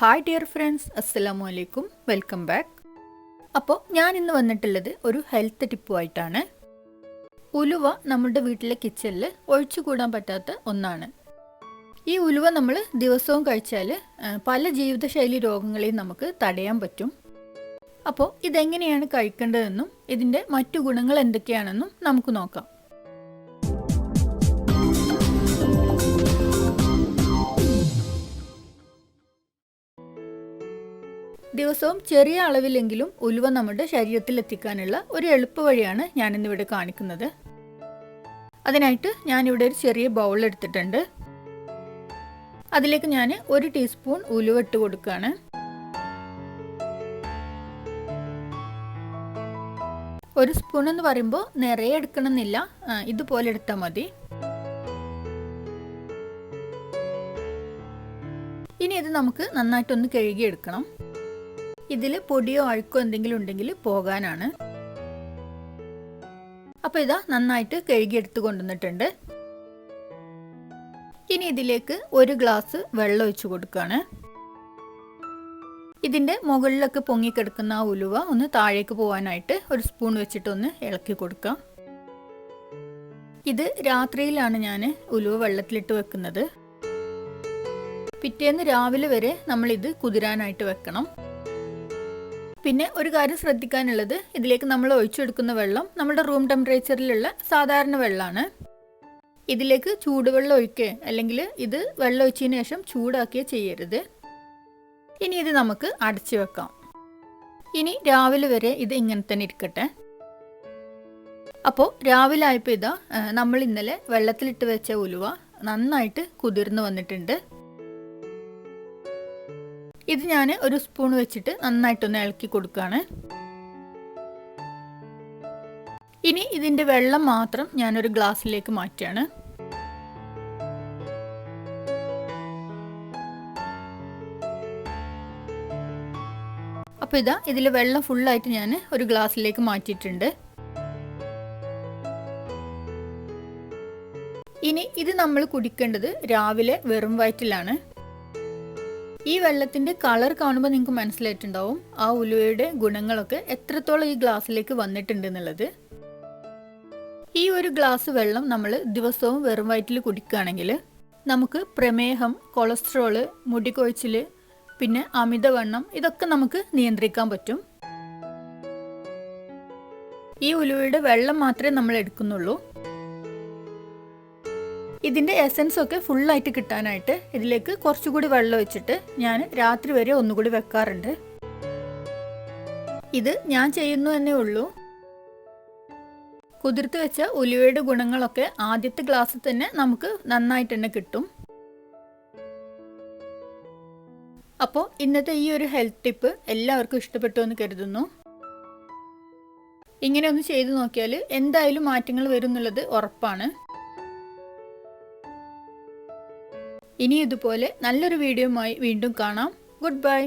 Hi dear friends അസ്സലാമു അലൈക്കും welcome back അപ്പോൾ ഞാൻ ഇന്ന് വന്നിട്ടുള്ളത് ഒരു ഹെൽത്ത് ടിപ്പുമായിട്ടാണ് ഉലുവ നമ്മുടെ വീട്ടിലെ കിച്ചണിൽ ഒഴിച്ചുകൂടാൻ പറ്റാത്ത ഒന്നാണ്. ഈ ഉലുവ നമ്മൾ ദിവസവും കഴിച്ചാൽ പല ജീവിതശൈലി രോഗങ്ങളെയും നമുക്ക് തടയാൻ പറ്റും. അപ്പോൾ ഇതെങ്ങനെയാണ് കഴിക്കേണ്ടതെന്നും ഇതിന്റെ മറ്റു ഗുണങ്ങൾ എന്തൊക്കെയാണെന്നും നമുക്ക് നോക്കാം. ദിവസവും ചെറിയ അളവിലെങ്കിലും ഉലുവ നമ്മുടെ ശരീരത്തിൽ എത്തിക്കാനുള്ള ഒരു എളുപ്പ വഴിയാണ് ഞാനിന്നിവിടെ കാണിക്കുന്നത്. അതിനായിട്ട് ഞാനിവിടെ ഒരു ചെറിയ ബൗൾ എടുത്തിട്ടുണ്ട്. അതിലേക്ക് ഞാൻ ഒരു ടീസ്പൂൺ ഉലുവ ഇട്ട് കൊടുക്കുകയാണ് ഒരു സ്പൂൺ എന്ന് പറയുമ്പോൾ നിറയെ എടുക്കണമെന്നില്ല. ഇതുപോലെ എടുത്താൽ മതി. ഇനി ഇത് നമുക്ക് നന്നായിട്ടൊന്ന് കഴുകിയെടുക്കണം. ഇതിൽ പൊടിയോ അഴുക്കോ എന്തെങ്കിലും ഉണ്ടെങ്കിൽ പോകാനാണ്. അപ്പോൾ ഇതാ നന്നായിട്ട് കഴുകിയെടുത്ത് കൊണ്ടുവന്നിട്ടുണ്ട്. ഇനി ഇതിലേക്ക് ഒരു ഗ്ലാസ് വെള്ളം ഒഴിച്ചു കൊടുക്കുകയാണ് ഇതിന്റെ മുകളിലൊക്കെ പൊങ്ങിക്കിടക്കുന്ന ആ ഉലുവ ഒന്ന് താഴേക്ക് പോകാനായിട്ട് ഒരു സ്പൂൺ വെച്ചിട്ടൊന്ന് ഇളക്കി കൊടുക്കാം. ഇത് രാത്രിയിലാണ് ഞാൻ ഉലുവ വെള്ളത്തിലിട്ട് വെക്കുന്നത്. പിറ്റേന്ന് രാവിലെ വരെ നമ്മൾ ഇത് കുതിരാനായിട്ട് വെക്കണം. പിന്നെ ഒരു കാര്യം ശ്രദ്ധിക്കാനുള്ളത് ഇതിലേക്ക് നമ്മൾ ഒഴിച്ചെടുക്കുന്ന വെള്ളം നമ്മുടെ റൂം ടെമ്പറേച്ചറിലുള്ള സാധാരണ വെള്ളമാണ്. ഇതിലേക്ക് ചൂടുവെള്ളം ഒഴിക്കുക അല്ലെങ്കിൽ ഇത് വെള്ളം ഒഴിച്ചതിന് ശേഷം ചൂടാക്കിയേ ചെയ്യരുത്. ഇനി ഇത് നമുക്ക് അടച്ചു വെക്കാം. ഇനി രാവിലെ വരെ ഇത് ഇങ്ങനെ തന്നെ ഇരിക്കട്ടെ. അപ്പോൾ രാവിലെ ആയപ്പോൾ ഇതാ നമ്മൾ ഇന്നലെ വെള്ളത്തിലിട്ട് വെച്ച ഉലുവ നന്നായിട്ട് കുതിർന്ന് വന്നിട്ടുണ്ട്. ഇത് ഞാൻ ഒരു സ്പൂൺ വെച്ചിട്ട് നന്നായിട്ടൊന്ന് ഇളക്കി കൊടുക്കുകയാണ്. ഇനി ഇതിന്റെ വെള്ളം മാത്രം ഞാനൊരു ഗ്ലാസ്സിലേക്ക് മാറ്റുകയാണ്. അപ്പോൾ ഇതാ ഇതിൽ വെള്ളം ഫുള്ളായിട്ട് ഞാൻ ഒരു ഗ്ലാസ്സിലേക്ക് മാറ്റിയിട്ടുണ്ട്. ഇനി ഇത് നമ്മൾ കുടിക്കേണ്ടത് രാവിലെ വെറും വയറ്റിലാണ്. ഈ വെള്ളത്തിന്റെ കളർ കാണുമ്പോൾ നിങ്ങൾക്ക് മനസ്സിലായിട്ടുണ്ടാവും. ആ ഉലുവയുടെ ഗുണങ്ങളൊക്കെ എത്രത്തോളം ഈ ഗ്ലാസ്സിലേക്ക് വന്നിട്ടുണ്ട് എന്നുള്ളത്. ഈ ഒരു ഗ്ലാസ് വെള്ളം നമ്മൾ ദിവസവും വെറും വയറ്റിൽ കുടിക്കുകയാണെങ്കിൽ നമുക്ക് പ്രമേഹം കൊളസ്ട്രോൾ മുടികൊഴിച്ചിൽ പിന്നെ അമിതവണ്ണം ഇതൊക്കെ നമുക്ക് നിയന്ത്രിക്കാൻ പറ്റും. ഈ ഉലുവയുടെ വെള്ളം മാത്രമേ നമ്മൾ എടുക്കുന്നുള്ളൂ. ഇതിന്റെ എസൻസ് ഒക്കെ ഫുള്ളായിട്ട് കിട്ടാനായിട്ട് ഇതിലേക്ക് കുറച്ചുകൂടി വെള്ളം ഒഴിച്ചിട്ട് ഞാൻ രാത്രി വരെ ഒന്നുകൂടി വെക്കാറുണ്ട്. ഇത് ഞാൻ ചെയ്യുന്നു തന്നെ ഉള്ളൂ. കുതിർത്ത് വെച്ച ഉലുവയുടെ ഗുണങ്ങളൊക്കെ ആദ്യത്തെ ഗ്ലാസ്സിൽ തന്നെ നമുക്ക് നന്നായിട്ട് തന്നെ കിട്ടും. അപ്പോൾ ഇന്നത്തെ ഈ ഒരു ഹെൽത്ത് ടിപ്പ് എല്ലാവർക്കും ഇഷ്ടപ്പെട്ടു എന്ന് കരുതുന്നു. ഇങ്ങനെ ഒന്ന് ചെയ്തു നോക്കിയാൽ എന്തായാലും മാറ്റങ്ങൾ വരും എന്നുള്ളത് ഉറപ്പാണ്. ഇനി ഇതുപോലെ നല്ലൊരു വീഡിയോയുമായി വീണ്ടും കാണാം. Good bye